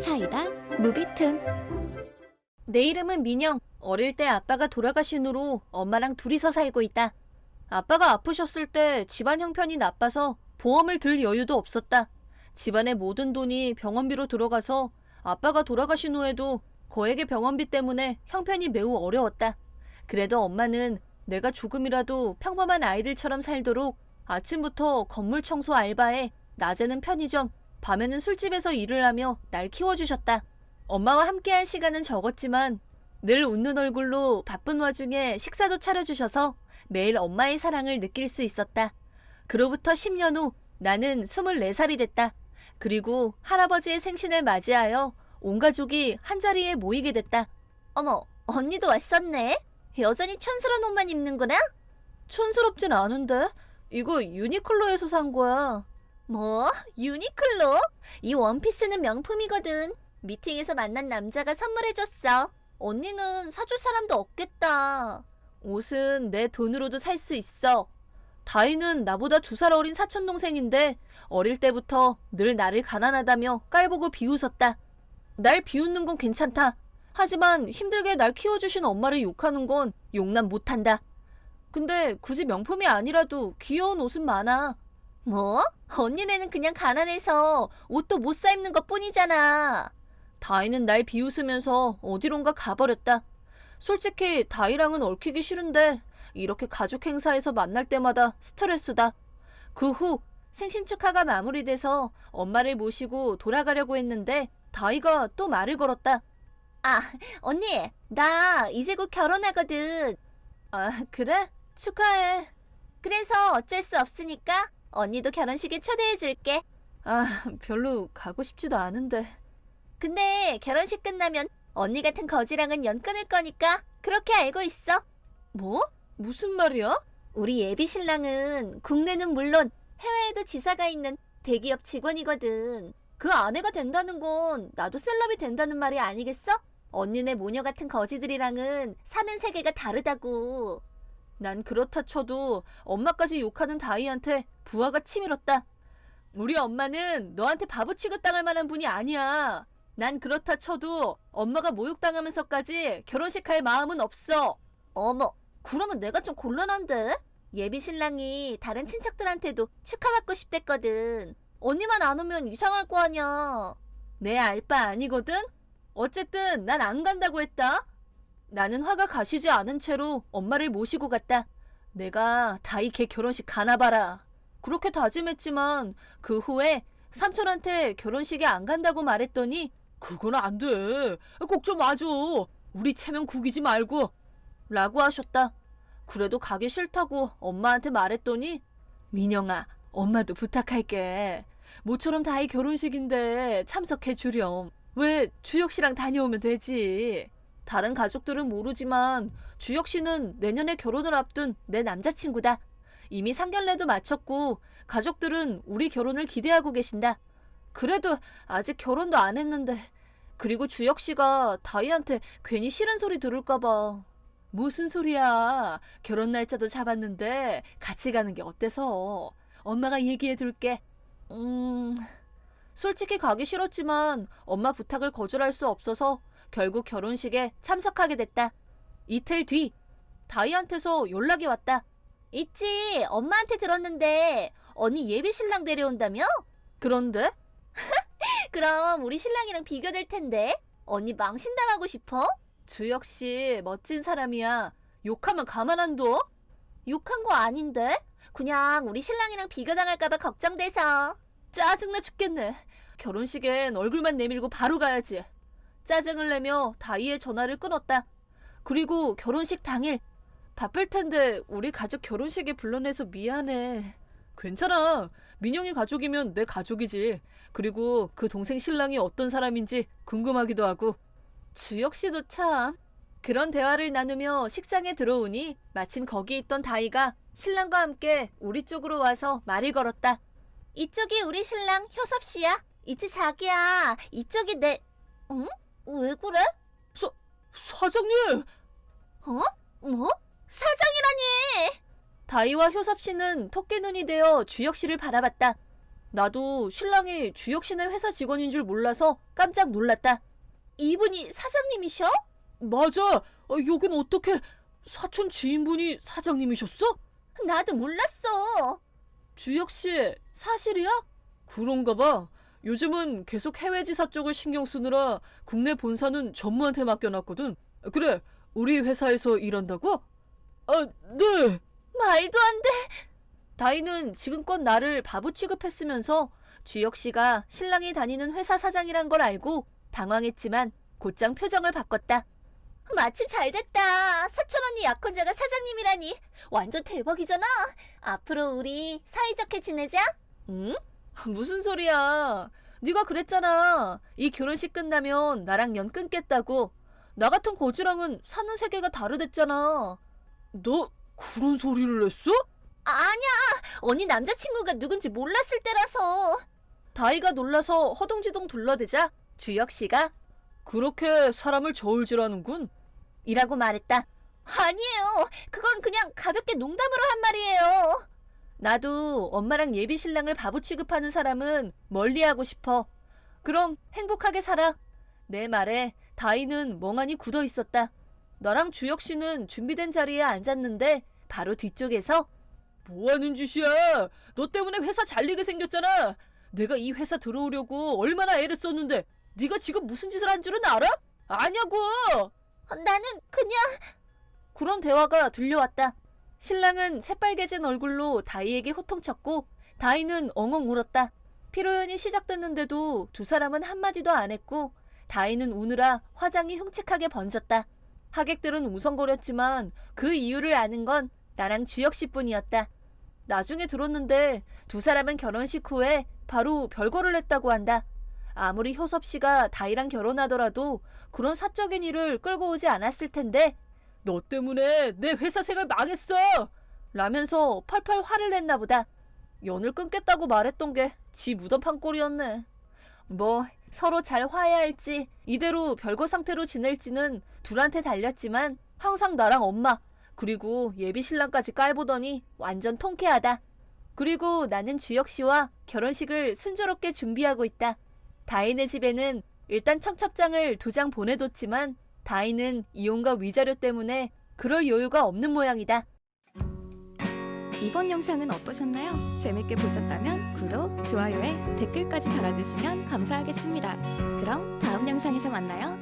사이다 무비튼 내 이름은 민영. 어릴 때 아빠가 돌아가신 후로 엄마랑 둘이서 살고 있다. 아빠가 아프셨을 때 집안 형편이 나빠서 보험을 들 여유도 없었다. 집안의 모든 돈이 병원비로 들어가서 아빠가 돌아가신 후에도 거액의 병원비 때문에 형편이 매우 어려웠다. 그래도 엄마는 내가 조금이라도 평범한 아이들처럼 살도록 아침부터 건물 청소 알바에 낮에는 편의점, 밤에는 술집에서 일을 하며 날 키워주셨다. 엄마와 함께한 시간은 적었지만 늘 웃는 얼굴로 바쁜 와중에 식사도 차려주셔서 매일 엄마의 사랑을 느낄 수 있었다. 그로부터 10년 후 나는 24살이 됐다. 그리고 할아버지의 생신을 맞이하여 온 가족이 한자리에 모이게 됐다. 어머, 언니도 왔었네? 여전히 촌스러운 옷만 입는구나? 촌스럽진 않은데? 이거 유니클로에서 산 거야. 뭐? 유니클로? 이 원피스는 명품이거든. 미팅에서 만난 남자가 선물해줬어. 언니는 사줄 사람도 없겠다. 옷은 내 돈으로도 살 수 있어. 다이는 나보다 두 살 어린 사촌 동생인데 어릴 때부터 늘 나를 가난하다며 깔보고 비웃었다. 날 비웃는 건 괜찮다. 하지만 힘들게 날 키워주신 엄마를 욕하는 건 용납 못한다. 근데 굳이 명품이 아니라도 귀여운 옷은 많아. 뭐? 언니네는 그냥 가난해서 옷도 못 사 입는 것 뿐이잖아. 다이는 날 비웃으면서 어디론가 가버렸다. 솔직히 다이랑은 얽히기 싫은데 이렇게 가족 행사에서 만날 때마다 스트레스다. 그 후 생신 축하가 마무리돼서 엄마를 모시고 돌아가려고 했는데 다이가 또 말을 걸었다. 아, 언니, 나 이제 곧 결혼하거든. 아, 그래? 축하해. 그래서 어쩔 수 없으니까 언니도 결혼식에 초대해 줄게. 아, 별로 가고 싶지도 않은데. 근데 결혼식 끝나면 언니 같은 거지랑은 연 끊을 거니까 그렇게 알고 있어. 뭐? 무슨 말이야? 우리 예비 신랑은 국내는 물론 해외에도 지사가 있는 대기업 직원이거든. 그 아내가 된다는 건 나도 셀럽이 된다는 말이 아니겠어? 언니네 모녀 같은 거지들이랑은 사는 세계가 다르다고. 난 그렇다 쳐도 엄마까지 욕하는 다이한테 부하가 치밀었다. 우리 엄마는 너한테 바보 취급당할 만한 분이 아니야. 난 그렇다 쳐도 엄마가 모욕당하면서까지 결혼식 할 마음은 없어. 어머, 그러면 내가 좀 곤란한데? 예비 신랑이 다른 친척들한테도 축하받고 싶댔거든. 언니만 안 오면 이상할 거 아니야. 내 알 바 아니거든? 어쨌든 난 안 간다고 했다. 나는 화가 가시지 않은 채로 엄마를 모시고 갔다. 내가 다이 걔 결혼식 가나 봐라. 그렇게 다짐했지만 그 후에 삼촌한테 결혼식에 안 간다고 말했더니 그건 안 돼. 꼭 좀 와줘. 우리 체면 구기지 말고. 라고 하셨다. 그래도 가기 싫다고 엄마한테 말했더니 민영아, 엄마도 부탁할게. 모처럼 다이 결혼식인데 참석해 주렴. 왜 주혁 씨랑 다녀오면 되지. 다른 가족들은 모르지만 주혁 씨는 내년에 결혼을 앞둔 내 남자친구다. 이미 상견례도 마쳤고 가족들은 우리 결혼을 기대하고 계신다. 그래도 아직 결혼도 안 했는데 그리고 주혁 씨가 다이한테 괜히 싫은 소리 들을까봐 무슨 소리야 결혼 날짜도 잡았는데 같이 가는 게 어때서 엄마가 얘기해 둘게 음 솔직히 가기 싫었지만 엄마 부탁을 거절할 수 없어서 결국 결혼식에 참석하게 됐다 이틀 뒤 다이한테서 연락이 왔다 있지 엄마한테 들었는데 언니 예비 신랑 데려온다며? 그런데? 그럼 우리 신랑이랑 비교될 텐데 언니 망신당하고 싶어? 주혁 씨 멋진 사람이야. 욕하면 가만 안 둬? 욕한 거 아닌데? 그냥 우리 신랑이랑 비교당할까봐 걱정돼서. 짜증나 죽겠네. 결혼식엔 얼굴만 내밀고 바로 가야지. 짜증을 내며 다이의 전화를 끊었다. 그리고 결혼식 당일 바쁠 텐데 우리 가족 결혼식에 불러내서 미안해. 괜찮아. 민영이 가족이면 내 가족이지. 그리고 그 동생 신랑이 어떤 사람인지 궁금하기도 하고. 주혁 씨도 참. 그런 대화를 나누며 식장에 들어오니 마침 거기 있던 다이가 신랑과 함께 우리 쪽으로 와서 말을 걸었다. 이쪽이 우리 신랑 효섭 씨야. 이치 자기야. 이쪽이 내. 응? 왜 그래? 사 사장님. 어? 뭐? 사장이라니! 다이와 효섭 씨는 토끼 눈이 되어 주혁 씨를 바라봤다. 나도 신랑이 주혁 씨네 회사 직원인 줄 몰라서 깜짝 놀랐다. 이분이 사장님이셔? 맞아. 어, 여긴 어떻게 사촌 지인분이 사장님이셨어? 나도 몰랐어. 주혁 씨, 사실이야? 그런가 봐. 요즘은 계속 해외 지사 쪽을 신경 쓰느라 국내 본사는 전무한테 맡겨놨거든. 그래, 우리 회사에서 일한다고? 아, 네. 말도 안 돼. 다이는 지금껏 나를 바보 취급했으면서 주혁 씨가 신랑이 다니는 회사 사장이란 걸 알고 당황했지만 곧장 표정을 바꿨다. 마침 잘 됐다. 사촌 언니 약혼자가 사장님이라니 완전 대박이잖아. 앞으로 우리 사이좋게 지내자. 응? 무슨 소리야? 네가 그랬잖아. 이 결혼식 끝나면 나랑 연 끊겠다고. 나 같은 거지랑은 사는 세계가 다르댔잖아. 너 그런 소리를 냈어? 아니야. 언니 남자친구가 누군지 몰랐을 때라서. 다이가 놀라서 허둥지둥 둘러대자 주혁 씨가 그렇게 사람을 저울질하는군. 이라고 말했다. 아니에요. 그건 그냥 가볍게 농담으로 한 말이에요. 나도 엄마랑 예비 신랑을 바보 취급하는 사람은 멀리하고 싶어. 그럼 행복하게 살아. 내 말에 다이는 멍하니 굳어 있었다. 나랑 주혁 씨는 준비된 자리에 앉았는데 바로 뒤쪽에서 뭐 하는 짓이야? 너 때문에 회사 잘리게 생겼잖아. 내가 이 회사 들어오려고 얼마나 애를 썼는데 네가 지금 무슨 짓을 한 줄은 알아? 아냐고. 나는 그냥 그런 대화가 들려왔다. 신랑은 새빨개진 얼굴로 다이에게 호통쳤고 다이는 엉엉 울었다. 피로연이 시작됐는데도 두 사람은 한마디도 안 했고 다이는 우느라 화장이 흉측하게 번졌다. 하객들은 우성거렸지만 그 이유를 아는 건 나랑 주혁 씨뿐이었다. 나중에 들었는데 두 사람은 결혼식 후에 바로 별거를 했다고 한다. 아무리 효섭 씨가 다이랑 결혼하더라도 그런 사적인 일을 끌고 오지 않았을 텐데 너 때문에 내 회사 생활 망했어! 라면서 펄펄 화를 냈나 보다. 연을 끊겠다고 말했던 게 지 무덤판 꼴이었네. 뭐 서로 잘 화해할지 이대로 별거 상태로 지낼지는 둘한테 달렸지만 항상 나랑 엄마 그리고 예비 신랑까지 깔보더니 완전 통쾌하다. 그리고 나는 주혁 씨와 결혼식을 순조롭게 준비하고 있다. 다인의 집에는 일단 청첩장을 두 장 보내뒀지만 다인은 이혼과 위자료 때문에 그럴 여유가 없는 모양이다. 이번 영상은 어떠셨나요? 재밌게 보셨다면 구독, 좋아요에 댓글까지 달아주시면 감사하겠습니다. 그럼 다음 영상에서 만나요.